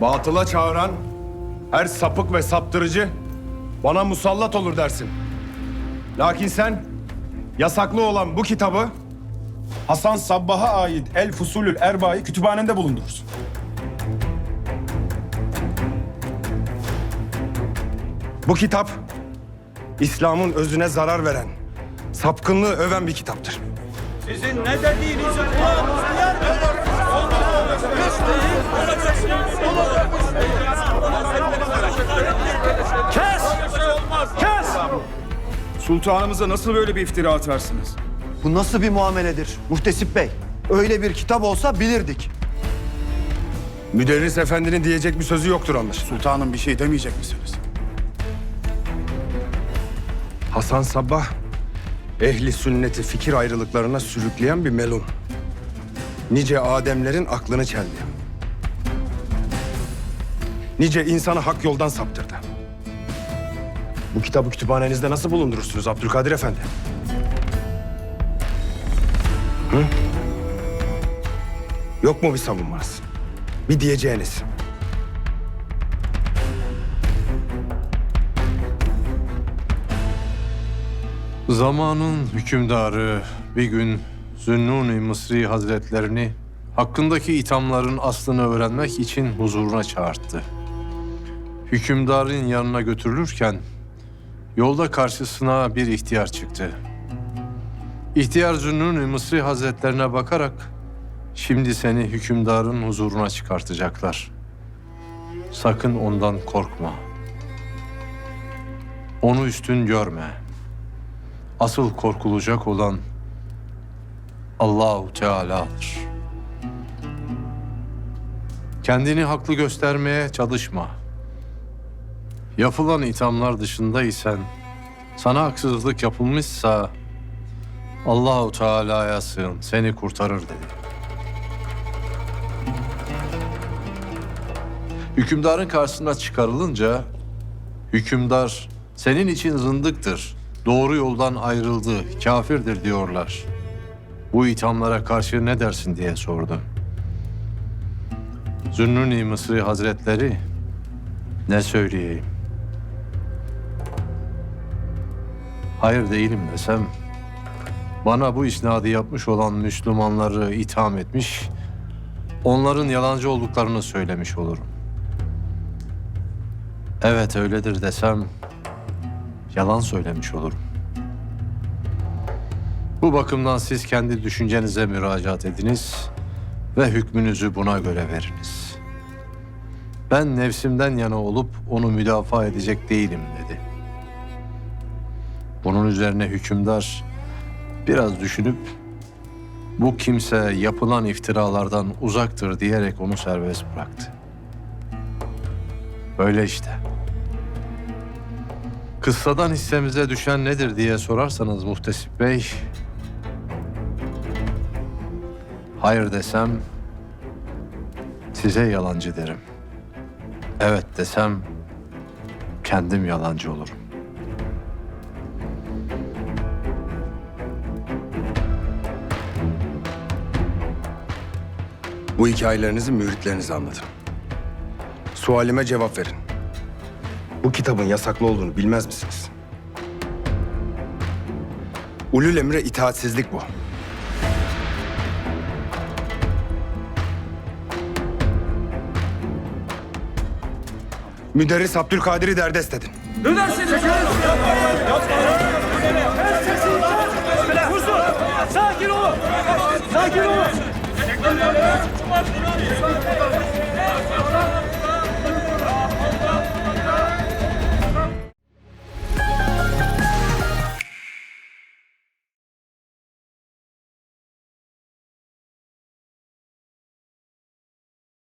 Batıla çağıran her sapık ve saptırıcı bana musallat olur dersin. Lakin sen yasaklı olan bu kitabı Hasan Sabbah'a ait El Fusulül Erba'yı kütüphanende bulundurursun. Bu kitap İslam'ın özüne zarar veren, sapkınlığı öven bir kitaptır. Sizin ne dediğinizi kulağımız duyar? Kes! Kes! Sultanımıza nasıl böyle bir iftira atarsınız? Bu nasıl bir muameledir Muhtesip Bey? Öyle bir kitap olsa bilirdik. Müderris Efendi'nin diyecek bir sözü yoktur anlaşılan. Sultanım bir şey demeyecek misiniz? Hasan Sabbah, ehli sünneti fikir ayrılıklarına sürükleyen bir melun. Nice Ademlerin aklını çeldi. Nice insanı hak yoldan saptırdı. Bu kitabı kütüphanenizde nasıl bulundurursunuz Abdülkadir Efendi? Hı? Yok mu bir savunmanız? Bir diyeceğiniz? Zamanın hükümdarı bir gün Zünnun-i Mısri Hazretlerini hakkındaki ithamların aslını öğrenmek için huzuruna çağırttı. Hükümdarın yanına götürülürken yolda karşısına bir ihtiyar çıktı. İhtiyar Zünnun-i Mısri Hazretlerine bakarak şimdi seni hükümdarın huzuruna çıkartacaklar. Sakın ondan korkma. Onu üstün görme. Asıl korkulacak olan Allahu Teala'dır. Kendini haklı göstermeye çalışma. Yapılan ithamlar dışında isen sana haksızlık yapılmışsa Allahu Teala'ya sığın seni kurtarır dedi. Hükümdarın karşısına çıkarılınca hükümdar senin için zındıktır, doğru yoldan ayrıldı, kafirdir diyorlar. Bu ithamlara karşı ne dersin diye sordu. Zünnuni Mısri Hazretleri ne söyleyeyim? Hayır değilim desem bana bu isnadı yapmış olan Müslümanları itham etmiş, onların yalancı olduklarını söylemiş olurum. Evet öyledir desem yalan söylemiş olurum. Bu bakımdan siz kendi düşüncenize müracaat ediniz ve hükmünüzü buna göre veriniz. Ben nefsimden yana olup onu müdafaa edecek değilim dedi. Bunun üzerine hükümdar biraz düşünüp bu kimse yapılan iftiralardan uzaktır diyerek onu serbest bıraktı. Böyle işte. Kıssadan hissemize düşen nedir diye sorarsanız Muhtesip Bey... Hayır desem size yalancı derim. Evet desem kendim yalancı olurum. Bu hikayelerinizi müritlerinize anlatın. Sualime cevap verin. Bu kitabın yasaklı olduğunu bilmez misiniz? Ulul emre itaatsizlik bu. Müderris Abdülkadir'i derdest edin. Huzur! Sakin olun! Sakin olun!